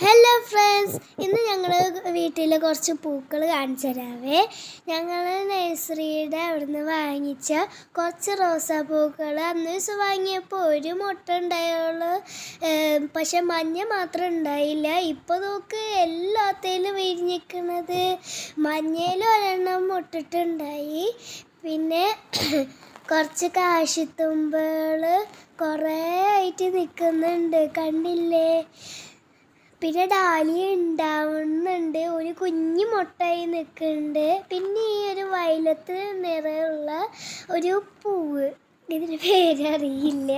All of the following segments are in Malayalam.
ഹലോ ഫ്രണ്ട്സ് ഇന്ന് ഞങ്ങൾ വീട്ടിൽ കുറച്ച് പൂക്കൾ കാണിച്ചു തരാവേ. ഞങ്ങൾ നഴ്സറിയുടെ അവിടുന്ന് വാങ്ങിച്ച കുറച്ച് റോസാപ്പൂക്കൾ അന്ന് ദിവസം വാങ്ങിയപ്പോൾ ഒരു മുട്ട ഉണ്ടായുള്ളൂ. പക്ഷെ മഞ്ഞ മാത്രം ഉണ്ടായില്ല. ഇപ്പോൾ നോക്ക് എല്ലാത്തേലും വിരിഞ്ഞിക്കണത്. മഞ്ഞയിൽ ഒരെണ്ണം മുട്ടിട്ടുണ്ടായി. പിന്നെ കുറച്ച് കാശിത്തുമ്പകൾ കുറേ ആയിട്ട് നിൽക്കുന്നുണ്ട് കണ്ടില്ലേ? പിന്നെ ഡാലിയ ഉണ്ടാവുന്നുണ്ട്. ഒരു കുഞ്ഞു മുട്ടായി നിൽക്കുന്നുണ്ട്. പിന്നെ ഈ ഒരു വയലത്ത് നിറയുള്ള ഒരു പൂവ്. ഇതിന് പേരറിയില്ല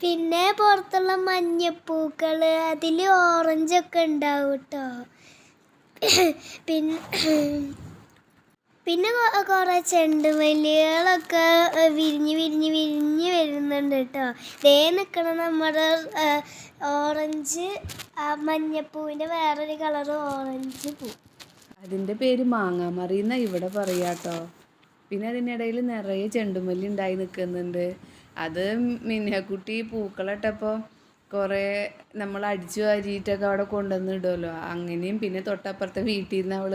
പിന്നെ പുറത്തുള്ള മഞ്ഞപ്പൂക്കൾ അതിൽ ഓറഞ്ചൊക്കെ ഉണ്ടാവും കേട്ടോ പിന്നെ പിന്നെ കുറേ ചെണ്ടുമല്ലികളൊക്കെ വിരിഞ്ഞ് വിരിഞ്ഞ് വിരിഞ്ഞ് വരുന്നുണ്ട് കേട്ടോ. ദേ നിൽക്കണ നമ്മുടെ ഓറഞ്ച് മഞ്ഞപ്പൂവിന്റെ വേറൊരു കളർ ഓറഞ്ച് പൂ. അതിന്റെ പേര് മാങ്ങാമറി എന്നാ ഇവിടെ പറയാട്ടോ പിന്നെ അതിനിടയിൽ നിറയെ ചെണ്ടുമല്ലി ഉണ്ടായി നിൽക്കുന്നുണ്ട്. അത് മിന്നക്കുട്ടി പൂക്കളിട്ടപ്പോൾ കുറേ നമ്മൾ അടിച്ചു വാരിയിട്ടൊക്കെ അവിടെ കൊണ്ടുവന്ന് ഇടുമല്ലോ അങ്ങനെയും പിന്നെ തൊട്ടപ്പുറത്തെ വീട്ടിൽ നിന്ന് അവൾ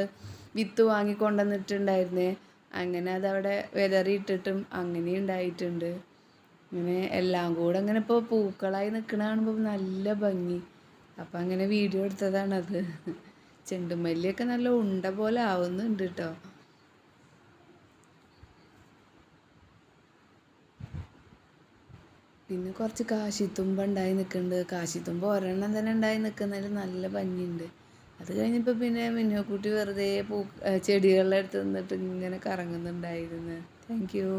വിത്ത് വാങ്ങി കൊണ്ടുവന്നിട്ടുണ്ടായിരുന്നേ. അങ്ങനെ അതവിടെ വിതറിയിട്ടിട്ടും അങ്ങനെ ഉണ്ടായിട്ടുണ്ട്. ഇങ്ങനെ എല്ലാം കൂടെ അങ്ങനെ ഇപ്പോൾ പൂക്കളായി നിൽക്കണ കാണുമ്പോൾ നല്ല ഭംഗി. അപ്പം അങ്ങനെ വീഡിയോ എടുത്തതാണത്. ചെണ്ടുമല്ലിയൊക്കെ നല്ല ഉണ്ട പോലെ ആവുന്നുണ്ട് കേട്ടോ പിന്നെ കുറച്ച് കാശിത്തുമ്പ ഉണ്ടായി നിൽക്കുന്നുണ്ട് കാശിത്തുമ്പ ഒരെണ്ണം തന്നെ ഉണ്ടായി നിൽക്കുന്നതിൽ നല്ല ഭംഗിയുണ്ട്. അത് കഴിഞ്ഞപ്പോൾ പിന്നെ മിന്നുക്കുട്ടി വെറുതെ പൂ ചെടികളുടെ അടുത്ത് നിന്നിട്ട് ഇങ്ങനെ കറങ്ങുന്നുണ്ടായിരുന്നു. Thank you